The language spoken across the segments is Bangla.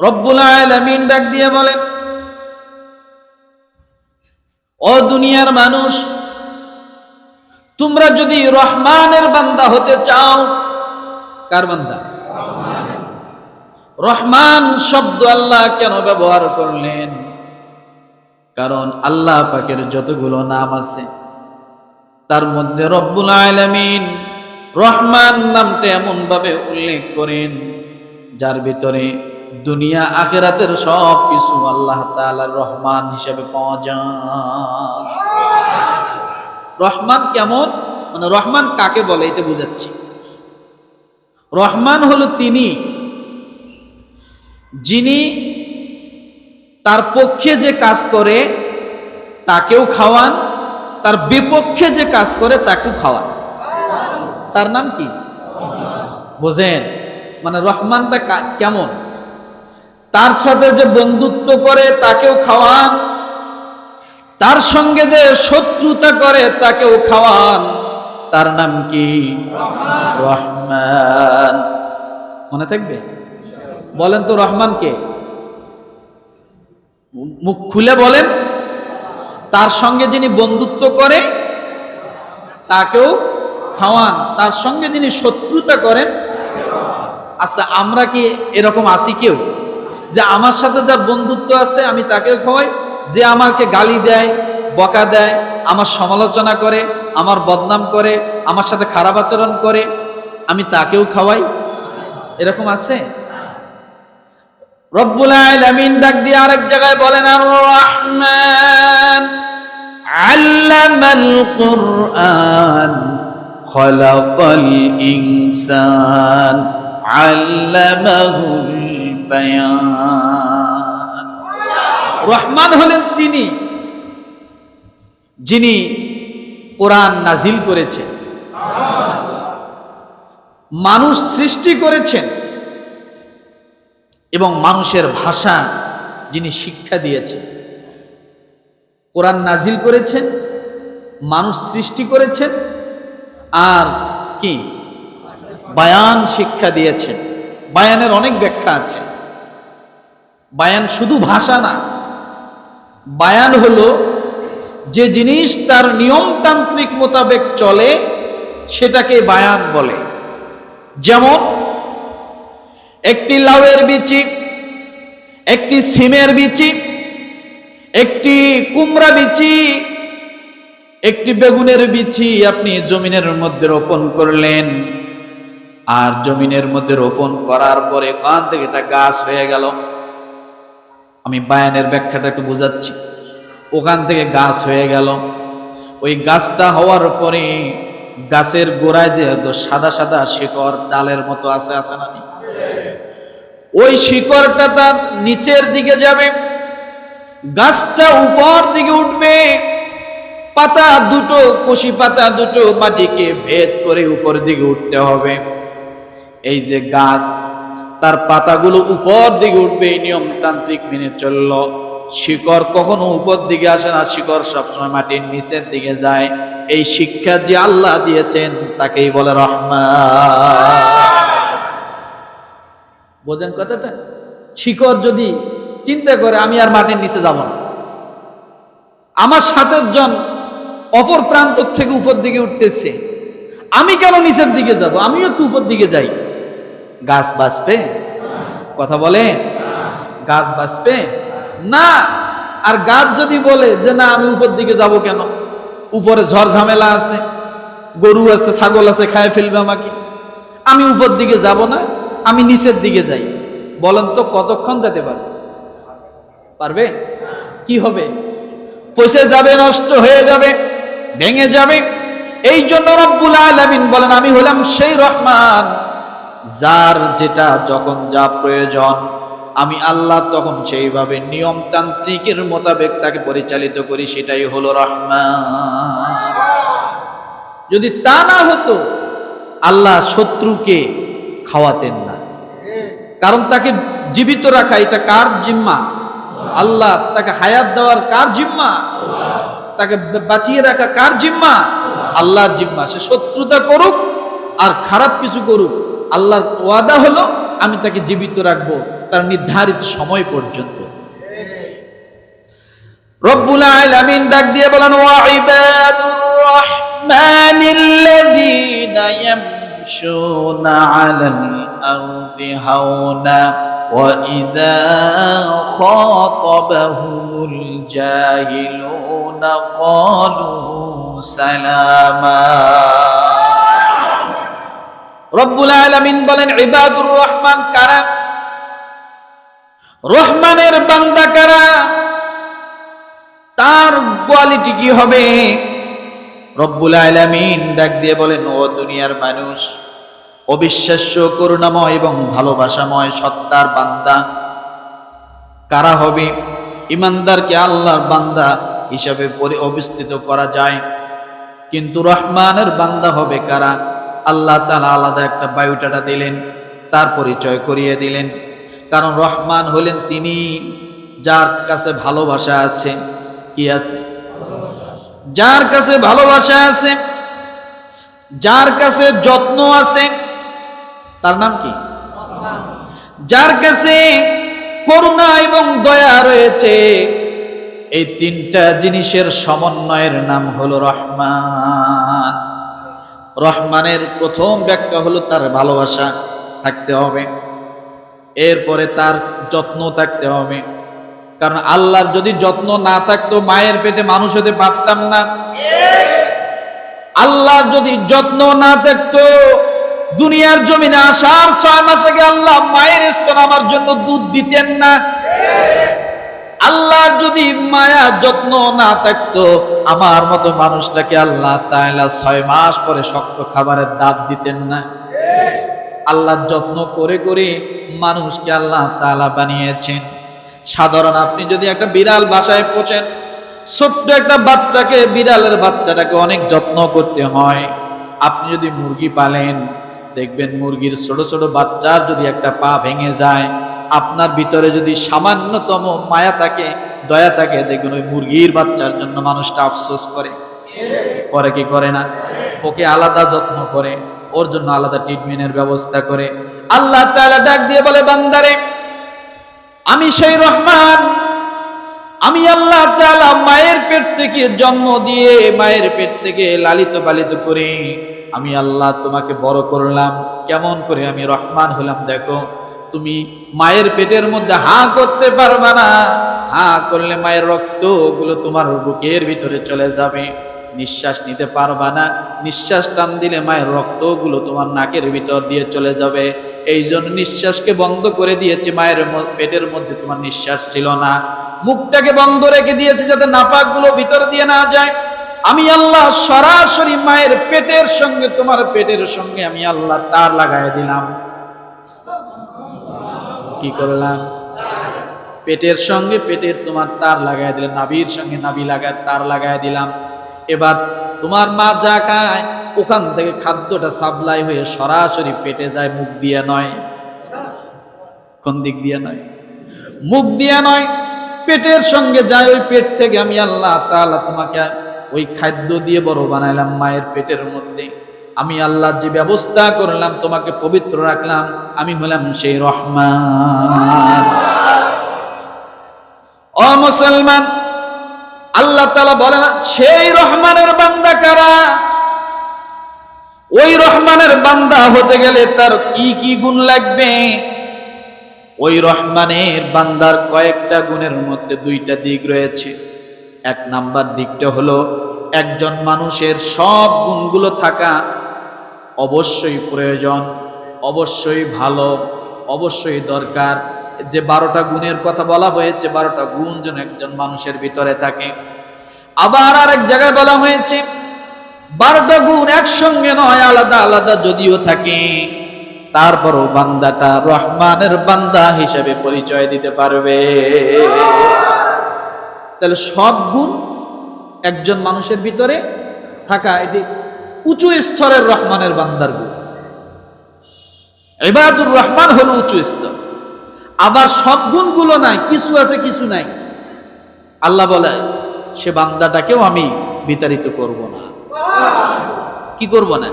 রব্বুল আলামিন ডাক দিয়ে বলেন, ও দুনিয়ার মানুষ, তোমরা যদি রহমানের বান্দা হতে চাও, কার বান্দা? রহমান শব্দ আল্লাহ কেন ব্যবহার করলেন? কারণ আল্লাহ পাকের যতগুলো নাম আছে, তার মধ্যে রব্বুল আলামিন রহমান নামটা এমন ভাবে উল্লেখ করেন, যার ভিতরে দুনিয়া আখেরাতের সব কিছু আল্লাহ তাআলার রহমান হিসেবে পাওয়া যায়। রহমান কেমন? মানে রহমান কাকে বলে এটা বুঝাচ্ছি। রহমান হলো তিনি যিনি তার পক্ষে যে কাজ করে তাকেও খাওয়ান, তার বিপক্ষে যে কাজ করে তাকেও খাওয়ান। তার নাম কি? বোঝেন। মানে রহমানটা কেমন? তার সাথে যে বন্ধুত্ব করে তাকেও খাওয়ান, তার সঙ্গে যে শত্রুতা করে তাকেও খাওয়ান, তার নাম কি? রহমান। মনে থাকবে? বলেন তো রহমান কে? মুখ খুলে বলেন। তার সঙ্গে যিনি বন্ধুত্ব করে, তাকেও খাওয়ান। তার সঙ্গে যিনি শত্রুতা করেন আচ্ছা আমরা কি এরকম আছি কেউ? যে আমার সাথে যার বন্ধুত্ব আছে, আমি তাকেও খাওয়াই। যে আমাকে গালি দেয়, বকা দেয়, আমার সমালোচনা করে, আমার বদনাম করে, আমার সাথে খারাপ আচরণ করে, আমি তাকেও খাওয়াই। এরকম আছে? রব্বুল আলামিন ডাক দিয়ে আরেক জায়গায় বলেন আর রহমান আল্লামাল কুরআন, খলাকাল ইনসান, আল্লামাহুল বায়ান রহমান হলেন তিনি যিনি কোরআন নাজিল করেছেন। মানুষ সৃষ্টি করেছেন এবং মানুষের ভাষা যিনি শিক্ষা দিয়েছেন। কোরআন নাজিল করেছেন মানুষ সৃষ্টি করেছেন আর কি? বায়ান শিক্ষা দিয়েছেন। বায়ানের অনেক ব্যাখ্যা আছে। বায়ান শুধু ভাষা না। বায়ান হলো যে জিনিস তার নিয়মতান্ত্রিক মোতাবেক চলে, সেটাকে বায়ান বলে। যেমন, একটি লাউয়ের বিচি, একটি সিমের বিচি, একটি কুমড়া বিচি, একটি বেগুনের বিচি আপনি জমিনের মধ্যে রোপণ করলেন। আর জমিনের মধ্যে রোপণ করার পরে কান থেকে এটা গাছ হয়ে গেল। আমি বায়ানের ব্যাখ্যাটা একটু বোঝাচ্ছি। ওখান থেকে গাছ হয়ে গেল। ওই গাছটা হওয়ার পরে গাছের গোড়ায় যে সাদা সাদা শিকড় ডালের মতো আছে আছে না? ওই শিকড়টা তার নিচের দিকে যাবে। গাছটা উপর দিকে উঠবে। পাতা দুটো কুশি পাতা দুটো মাটিকে ভেদ করে উপর দিকে উঠতে হবে। এই যে গাছ তার পাতাগুলো উপর দিকে উঠবে, এই নিয়মতান্ত্রিক মেনে চলল। শিকড় কখনো উপর দিকে আসে না, শিকড় সবসময় মাটির নিচের দিকে যায়। এই শিক্ষা যে আল্লাহ দিয়েছেন, তাকেই বলে রহমান। বোঝেন কথাটা? শিকড় যদি চিন্তা করে, আমি আর মাটির নিচে যাব না। আমার সাথের জন অপর প্রান্ত থেকে উপর দিকে উঠতেছে। আমি কেন নিচের দিকে যাব? আমিও একটু উপর দিকে যাই। গাছ বাঁচবে? কথা বলে? গাছ বাঁচবে? না। আর গাছ যদি বলে যে, না, আমি উপর দিকে যাব কেন? উপরে ঝড় ঝামেলা আছে, গরু আছে, ছাগল আছে, খায় ফেলবে আমাকে। আমি উপর দিকে যাব না, আমি নিচের দিকে যাই। বলেন তো, কতক্ষণ যেতে পারবে? পারবে? কি হবে? পচে যাবে, নষ্ট হয়ে যাবে, ভেঙে যাবে। এই জন্য রব্বুল আলামিন বলেন, আমি হলাম সেই রহমান যার যেটা যখন যা প্রয়োজন, আমি আল্লাহ তখন সেইভাবে নিয়মতান্ত্রিকের মোতাবেক তাকে পরিচালিত করি, সেটাই হলো রহমান। যদি তা না হতো, আল্লাহ শত্রুকে খাওয়াতেন না। কারণ তাকে জীবিত রাখা, এটা কার জিম্মা? আল্লাহ তাকে হায়াত দেওয়ার কার জিম্মা? তাকে বাঁচিয়ে রাখা কার জিম্মা? আল্লাহর জিম্মা। সে শত্রুতা করুক আর খারাপ কিছু করুক আল্লাহর ওয়াদা হলো, আমি তাকে জীবিত রাখব তার নির্ধারিত সময় পর্যন্ত। রব্বুল আলামিন ডাক দিয়ে বলেন, ওয়া ইবাদুর রহমানিল্লাযীনা আলাল আরদি হাওনা, ওয়া ইযা খাতাবাহুমুল জাহিলুনা, ক্বালু সালামা। রব্বুল আলামিন বলেন, ইবাদুর রহমান কারা? রহমানের বান্দা কারা? তার কোয়ালিটি কি হবে? রব্বুল আলামিন ডাক দিয়ে বলেন, ও দুনিয়ার মানুষ, অবিশ্বাস্য, করুণাময় এবং ভালোবাসাময় সত্তার বান্দা কারা হবে? ইমানদারকে আল্লাহর বান্দা হিসাবে পরি, অবস্থিত করা যায়। কিন্তু রহমানের বান্দা হবে কারা? আল্লাহ তালা আলাদা একটা বায়ুটাটা দিলেন, তার পরিচয় করিয়ে দিলেন। কারণ রহমান হলেন তিনি যার কাছে ভালোবাসা আছে। কি আছে? যার কাছে ভালোবাসা আছে, যার কাছে যত্ন আছে, তার নাম কি? যার কাছে করুণা এবং দয়া রয়েছে, এই তিনটা জিনিসের সমন্বয়ের নাম হলো রহমান। রহমানের প্রথম ব্যাখ্যা হলো তার ভালোবাসা থাকতে হবে। এরপরে তার যত্ন থাকতে হবে। কারণ আল্লাহর যদি যত্ন না থাকতো মায়ের পেটে মানুষ হতে পারতাম না। আল্লাহর যদি যত্ন না থাকতো, দুনিয়ার জমিনে আসার ছয় মাস আগে আল্লাহ মায়ের স্তন আমার জন্য দুধ দিতেন না। আল্লাহর যদি মায়া যত্ন না থাকতো, আমার মতো মানুষটাকে আল্লাহ তাআলা ছয় মাস পরে শক্ত খাবারের দাঁত দিতেন না। আল্লাহ যত্ন করে করে মানুষকে আল্লাহ তাআলা বানিয়েছেন। সাধারণ আপনি যদি একটা বিড়াল বাসায় পোচেন ছোট্ট একটা বাচ্চাকে বিড়ালের বাচ্চাটাকে অনেক যত্ন করতে হয়। আপনি যদি মুরগি পালেন, দেখবেন মুরগির ছোট ছোট বাচ্চার যদি একটা পা ভেঙে যায় আপনার ভিতরে যদি সামান্যতম মায়া থাকে, দয়া থাকে, দেখবেন ওই মুরগির বাচ্চার জন্য মানুষটা আফসোস করে। করে কি করে না? ওকে আলাদা যত্ন করে, ওর জন্য আলাদা ট্রিটমেন্টের ব্যবস্থা করে। আল্লাহ তাআলা ডাক দিয়ে বলে, বান্দারে, আমি সেই রহমান। আমি আল্লাহ তাআলা মায়ের পেট থেকে জন্ম দিয়ে মায়ের পেট থেকে লালিত পালিত করে আমি আল্লাহ তোমাকে বড় করলাম। কেমন করে আমি রহমান হলাম, দেখো। তুমি মায়ের পেটের মধ্যে হা করতে পারবা না। হা করলে মায়ের রক্তগুলো তোমার বুকের ভিতরে চলে যাবে। নিঃশ্বাস নিতে পারবা না। নিঃশ্বাস টান দিলে মায়ের রক্তগুলো তোমার নাকের ভিতর দিয়ে চলে যাবে। এই জন্য নিঃশ্বাসকে বন্ধ করে দিয়েছে মায়ের পেটের মধ্যে তোমার নিঃশ্বাস ছিল না। মুখটাকে বন্ধ রেখে দিয়েছে যাতে নাপাকগুলো ভিতর দিয়ে না যায়। আমি আল্লাহ সরাসরি মায়ের পেটের সঙ্গে, তোমার পেটের সঙ্গে আমি আল্লাহ তার লাগাই দিলাম। কি করলাম? পেটের সঙ্গে পেটের তোমার তার লাগাই দিলাম নাবির সঙ্গে নাবি লাগায় তার লাগাই দিলাম। এবার তোমার মা যা খায়, ওখান থেকে খাদ্যটা সাপ্লাই হয়ে সরাসরি পেটে যায়, মুখ দিয়ে নয়। কোন দিক দিয়ে নয়? মুখ দিয়ে নয়, পেটের সঙ্গে যায় ওই পেট থেকে আমি আল্লাহ তাআলা তোমাকে ওই খাদ্য দিয়ে বড় বানাইলাম মায়ের পেটের মধ্যে। আমি আল্লাহ যে ব্যবস্থা করলাম, তোমাকে পবিত্র রাখলাম, আমি হলাম সেই রহমান। ও মুসলমান, আল্লাহ তালা বলে না, সেই রহমানের বান্দা কারা? ওই রহমানের বান্দা হতে গেলে তার কি কি গুণ লাগবে? ওই রহমানের বান্দার কয়েকটা গুণের মধ্যে দুইটা দিক রয়েছে। এক নাম্বার দিকটা হলো, একজন মানুষের সব গুণগুলো থাকা অবশ্যই প্রয়োজন, অবশ্যই ভালো, অবশ্যই দরকার। যে বারোটা গুণের কথা বলা হয়েছে, বারোটা গুণ যেন একজন মানুষের ভিতরে থাকে। আবার আরেক জায়গায় বলা হয়েছে, বারোটা গুণ একসঙ্গে নয়, আলাদা আলাদা যদিও থাকে। তারপরও বান্দাটা রহমানের বান্দা হিসেবে পরিচয় দিতে পারবে। তাহলে সব গুণ একজন মানুষের ভিতরে থাকা, এটি উঁচু স্তরের রহমানের বান্দার গুণ। ইবাদুর রহমান হলো উঁচু স্তর। আবার সব গুণগুলো নাই, কিছু আছে, কিছু নাই। আল্লাহ বলে, সে বান্দাটাকেও আমি বিতাড়িত করব না। কি করব না?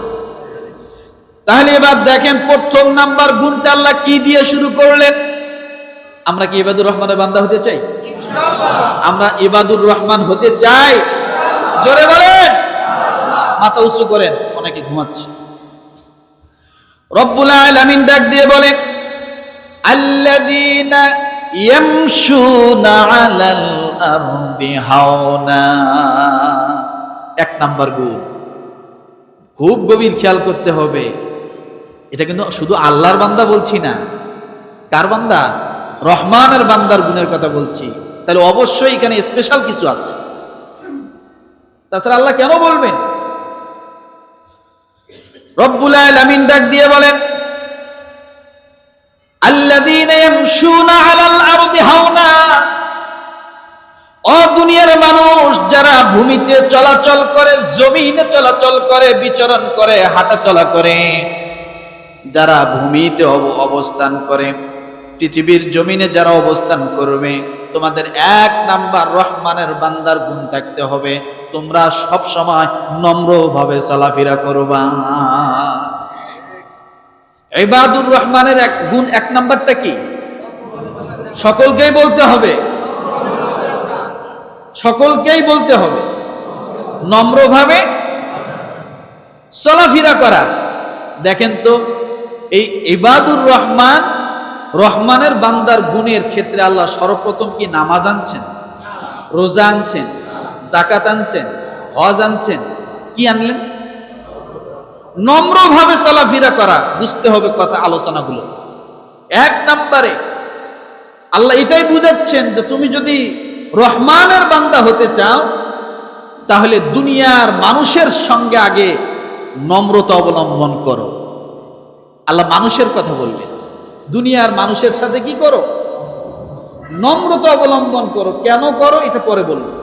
তাহলে এবার দেখেন প্রথম নাম্বার গুণটা আল্লাহ কি দিয়ে শুরু করলেন? আমরা কি ইবাদুর রহমানের বান্দা হতে চাই? আমরা ইবাদুর রহমান হতে চাই। জোরে বলেন। মাথা উঁচু করেন অনেকে ঘুমাচ্ছে। রব্বুল আলামিন ডাক দিয়ে বলেন আল্লাযীনা হাওনা। এক নাম্বার গুণ। খুব গভীর খেয়াল করতে হবে। এটা কিন্তু শুধু আল্লাহর বান্দা বলছি না। কার বান্দা? রহমানের বান্দার গুণের কথা বলছি। তাহলে অবশ্যই এখানে স্পেশাল কিছু আছে। তাছাড়া আল্লাহ কেন বলবেন? রব্বুল আলামিন ডাক দিয়ে বলেন, আল্লাযীনা হাওনা। ও মানুষ যারা ভূমিতে চলাচল করে, জমিনে চলাচল করে, বিচরণ করে হাঁটা চলা করে, যারা ভূমিতে অব- অবস্থান করে, পৃথিবীর জমিনে যারা অবস্থান করবে তোমাদের এক নাম্বার রহমানের বান্দার গুণ থাকতে হবে। তোমরা সব সময় নম্রভাবে চলাফেরা করবা। ইবাদুর রহমানের এক গুণ এক নাম্বারটা কি? সকলকেই বলতে হবে। সকলকেই বলতে হবে। নম্রভাবে চলাফেরা করা। দেখেন তো, এই ইবাদুর রহমান রহমানের বান্দার গুণের ক্ষেত্রে আল্লাহ সর্বপ্রথম কি নামাজ আনছেন? রোজা আনছেন? জাকাত আনছেন? হজ আনছেন? কি আনলেন? নম্রভাবে চলাফেরা করা, বুঝতে হবে কথা আলোচনাগুলো। এক নম্বরে, আল্লাহ এটাই বুঝাচ্ছেন যে তুমি যদি রহমানের বান্দা হতে চাও, তাহলে দুনিয়ার মানুষের সঙ্গে আগে নম্রতা অবলম্বন করো। আল্লাহ মানুষের কথা বললেন। দুনিয়ার মানুষের সাথে কি করো? নম্রতা অবলম্বন করো। কেন করো? এটা পরে বলব।